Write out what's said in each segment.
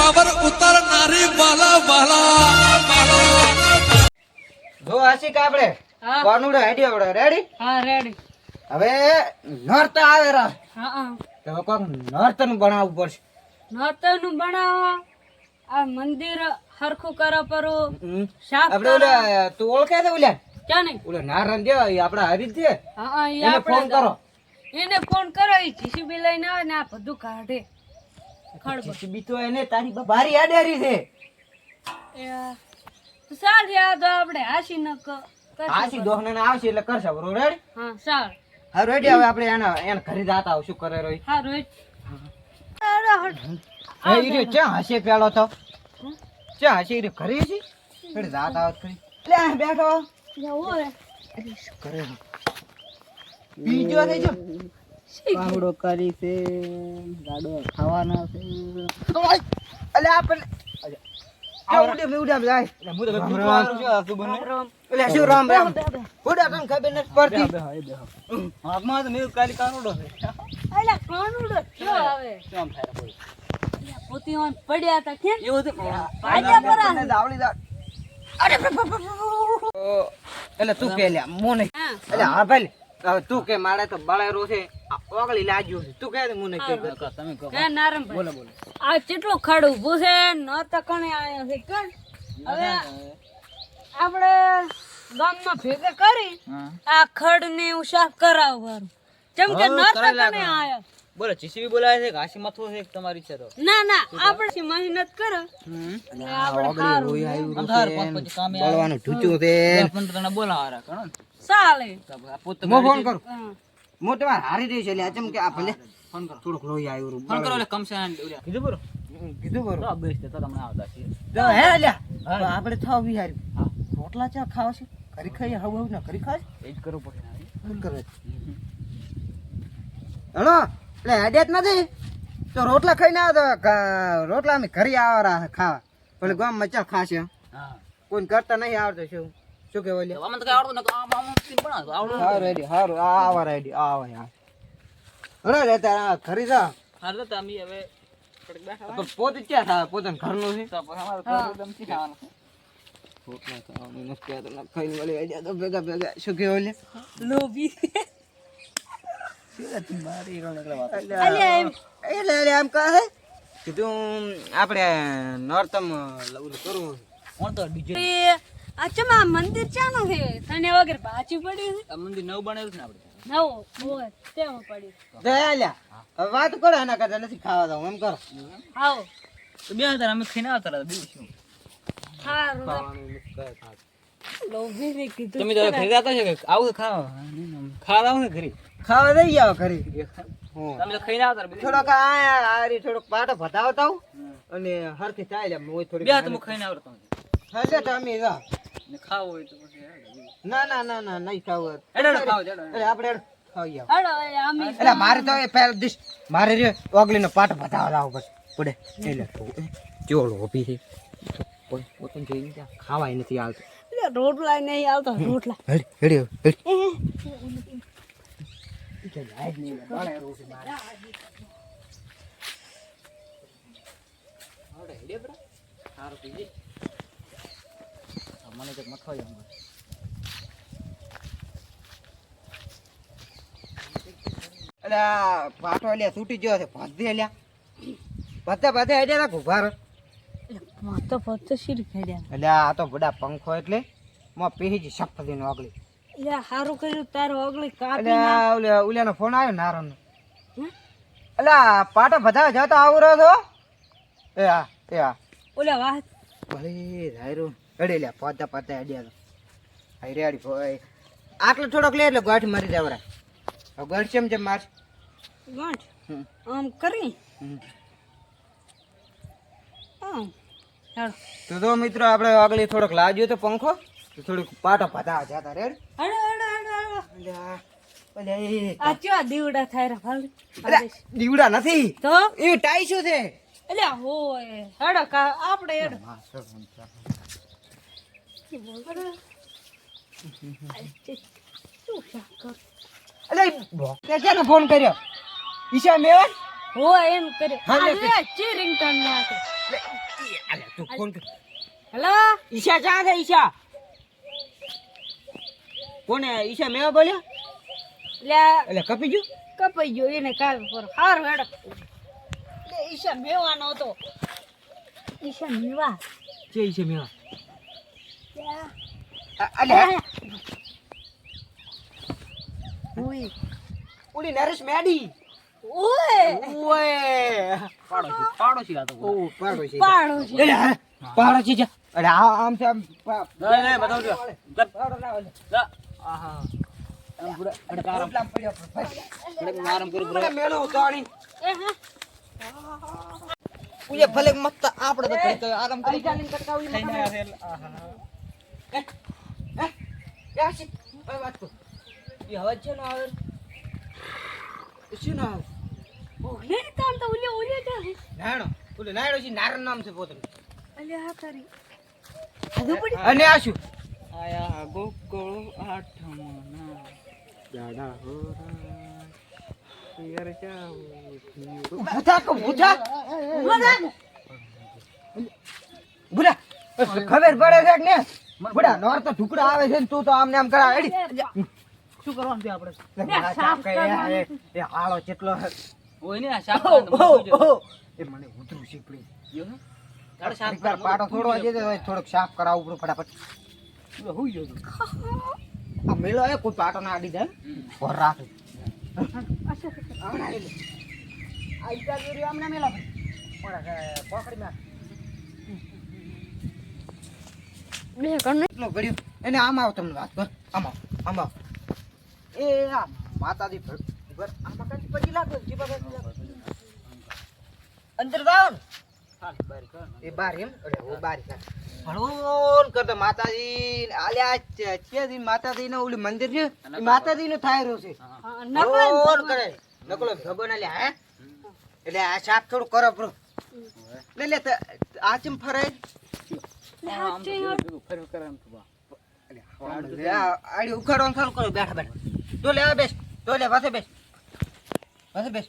Power ઉતારનારી વાલા વાલા વાલા. જો આશિક આપણે કોનું કોનુડો આપણે? રેડી હા રેડી હવે નર્ત આવે રા. હા હા. તો કોક નર્તન બનાવવું પડશે. નર્તન બનાવો. આ મંદિર હરખું કરો પરો. સાફ આપણે ઓલા તું ઓળખે છે ઓલા? ક્યાં નહીં? ઓલા નારાયણ દે એ આપણા હરીફ છે. હા હા એ એને ફોન કરો. એને ફોન કરો એ જીસીબી લઈને આવે ને આ બધું કાઢે. જીસીબી તો એને તારી બારી આડેરી છે. એ સાલ યાદ આપણે હાસી ન ક- દોહને આવશે એટલે કરશે. બરોબર હા સાલ. હા રેડી હવે આપણે એના એને ઘરે જાતા આવું. શું કરે રોઈ? હા રોહિત અરે હટ. હે રહ્યો, ક્યાં હશે પેલો તો? ક્યાં હશે ઈ ઘરે છે? ઘરે જાતા આવત કરી. લે બેઠો. જવો હે. કરે? બીજો થઈ જો પાવડો કરી છે ગાડો ખાવાના છે. અલે આપણે આ ઉડે ઉડે જાય રામ રામ. રામ. અલે શું રામ રામ? ઉડા તને ખબર નથી પડતી? હાથમાં તો મેં કાલી કાનુડો છે. અલા કાનુડો થયો હવે અલા પોતી ઓન પડ્યા હતા એવું પર દા. અરે. એટલે તું પેલા મોને હા. એટલે હા ભાઈ હવે તું કે મારે તો બળેરો છે આ ઓગળી લાગ્યું છે. તું કે મને કે તમે કહો. હે નારમ બોલો બોલો. આ કેટલો ખડ ઊભું છે? ન તો કણે આયા છે કણ? હવે આપણે ગામમાં ભેગા કરી આ ખડ ને એવું સાફ કરાવવાનું. જેમ કે ન તો કણે આયા. બોલો જીસીબી બોલાવે છે ઘાસી મથવું છે તમારી છે તો? ના ના આપણે મહેનત કરો. આપણે કામે આવે. બળવાનું ઢૂચું છે પંદર બોલાવા રાખો ને. ચાલે. તો આ પોતે હું ફોન કરું? મો તમારે હારી રહી છે એટલે આ ચમ કે આ ભલે. ફોન કરો. થોડુંક લોહી આવ્યું ફોન કરો એટલે કમસે કીધું બરો? કીધું બરો? તો બેસ્ટ તો તમને આવતા છે. તો હે લ્યા તો આપણે થાવ વિહારી રોટલા ચા ખાવ છે? ઘરે ખાઈ હવ હવ ના ઘરે ખાય એ જ કરવું પડે ફોન કરે. હલો એટલે હેડેત નથી? તો રોટલા ખાઈને આવે તો રોટલા અમે ઘરે આવરા ખાવા. પણ ગામમાં ચાલ ખાશે. હા. કોઈ કરતા નહીં આવડતો શું? શું કહેવાય લ્યા? આમાં તો કઈ આવડતું નથી આમ આમ સીન પણ આવડતું હા રેડી હારું આ આવા રેડી આવા યાર હલો રે તારા ખરી જા હાર તો તમે હવે થોડીક બેઠા તો પોતે ક્યાં થાય પોતાનું ઘરનું છે? તો અમારું અમારે થોડું દમથી ખાવાનું. રોટલા ખાવાનું નથી આ તો ના ખાઈને વળી જાય તો ભેગા ભેગા. શું કહેવાય લ્યા? લોબી એટલે નોર્તમ એટલે એમ. કહે કીધું આપણે નોરતમ કરવું કોણ તો ડીજે? આ મંદિર ચાનું છે તને વગર પાછી પડી છે આ મંદિર નવ બનેલું છે ને આપણે? નવો? ઓય તેમાં પડી. તો હવે વાત કરો એના કરતા નથી ખાવા દઉં એમ કરો. આવો. તો બે હતા અમે ખાઈને આવતા બીજું શું? તમે તો ઘરે જતા છો કે આવું ખાવા? ખાવા આવું ને ઘરે? ખાવા દઈ જાવ ઘરે. હું. તમે તો ખાઈને આવતા થોડોક આ આ રી થોડોક પાટો ભતાવતા હું અને હરખી થાય લે હું થોડી બે તમે ખાઈને આવતા તમે તો અમે જા. ને ખાવું હોય તો પછી હેડો. ના ના ના ના નહીં ખાવું હેડો હેડો એટલે આપણે ખાઈ આવ હડો એ અમે એટલે મારે તો એ પહેલા દિશ મારે રે ઓગલીનો પાટ લાવો બસ પડે એટલે ચોળો ઊભી છે પોત- પોતાને જોઈને ત્યાં ખાવાય નથી આવતું એટલે રોટલા નહીં આવતો રોટલા હેડ હેડ હેડ મને કંઈક મથવા જાવ એટલે પાટો એટલે છૂટી ગયો છે ભજે લ્યા ભજે ભજે હેડે રાખ ઊભા રહો. તો શીર ખેડ્યા. આ તો બડા પંખો એટલે માં પેહી સફદી નો આગળી એટલે સારું કર્યું તારો અગલી એટલે કાપી આ ઓલે ઓલિયાનો ફોન આવ્યો નારણ હે? એટલે આ પાટો બધા જતો આવું રહ્યો છો? એ આ એ આ. ઓલા વાત. ભલે ધાયરો હેડે લ્યા પોતા પોતા અડ્યા તો હાઈ રેડી ભાઈ. આટલો થોડોક લે એટલે ગોઠ મારી દેવરા ગાંઠ ચેમ ચેમ માર ગોઠ? આમ કરી. તો તો મિત્રો આપણે આગળ થોડોક લાગ્યો તો પંખો. તો થોડુંક પાટો પતા જતા રેડ અડો અડો અડો આ કેવા દીવડા થાય રે દીવડા નથી? તો? એ ટાઈ શું છે એટલે હોય હેડો. આપણે અલે ફોન કર્યો. ઈશા મેવન હો એમ કર્યો હા, લે, આ લે, ચી ringtone નાખે. અલે તું ફોન કર હેલો ઈશા ક્યાં છે ઈશા કોને ઈશા મેવા બોલ્યો એટલે કપી ગયું કપાઈ ગયો એને કાલ પર હાર હેડ ઈશા મેવાનો હતો ઈશા મેવા જે ઈશા મેવા અલે ઓય ઓલી નરેશ મેડી. ઓય ઓય પાડોશી પાડોશી આ તો ઓ પાડો છે પાડો છે અલે હા, પાડો છે. જા અરે આ આમ છે આમ પાડો ના. ઓલે. આહા. આમ પડ્યો ઉતાણી એ હા. ભલે મત આપણે તો આરામ કરી આહા. વાત કર. એ અવાજ છે ને આવે શું ના આવે ઓલે તાન તો ઓલે તો હે નાયણો ઓલે નાયણો છે નારણ નામ છે પોતાનું અલે હા તારી હજુ પડી અને આ શું આયા ગોકળ આઠમના દાડા હોરા પિયર જાવ ભૂથા કો ભૂથા બુડા ખબર પડે છે બુડા નોર તો ઠુકડા આવે છે ને તું તો આમને આમ કરા એડી શું કરવાનું છે આપણે? સાફ કરે એ હાળો કેટલો હોય. ને. એ મને ઉતરું છે પાટો થોડો આજે થોડોક સાફ કરાવું પડે ફટાફટ. ગયો આ મેળો એ કોઈ પાટો ના આડી જાય. ઘર રાખે. હમણાં આવી લે. આ ઈટા જોરી હમણાં મેલો ભાઈ. ઓલા પકડી નાખ. બે કણ એટલો ઘડ્યો. એને આમ આવ તમને વાત કર આમ આવ આમ આવ. એ આ માતાજી ભર ભર આમાં કાંઈ પછી લાગો જીભા કાંઈ અંદર જાઓ ને. હાલ બાર કર એ બાર એમ અરે ઓ બાર કર ભણવું કરતો માતાજી આલ્યા છે. છે દી માતાજી નું ઓલું મંદિર છે. એ માતાજી નું થાય રહ્યું છે. ભગવાન કરે. નકલો ભગવાન આલ્યા હે? એટલે આ સાફ થોડું કરો પ્રો લે લે આ ચમ ફરે આડી ઉખાડવાનું ચાલુ કરો બેઠા બેઠા. તો લે બેસ તો લે પાસે બેસ. પાસે બેસ.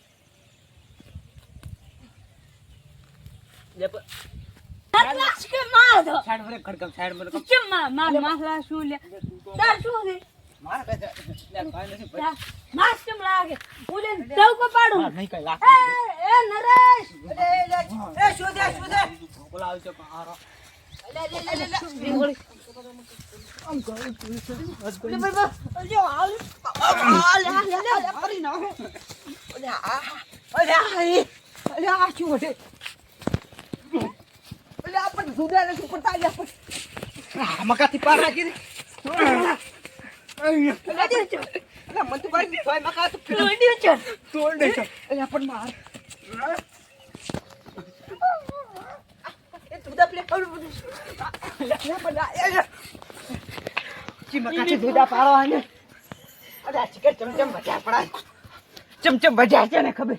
માર માર માર મારા મકાથી પાર રાખી મન તો બારી મકા તો તોડ દે પણ માર એ તું દા પ્લે અલા પણ આ ચી મકાથી દૂધા પાડો આને અરે આ ચિકન ચમચમ બજાર પડાય. ચમચમ બજાર છે ને ખબર.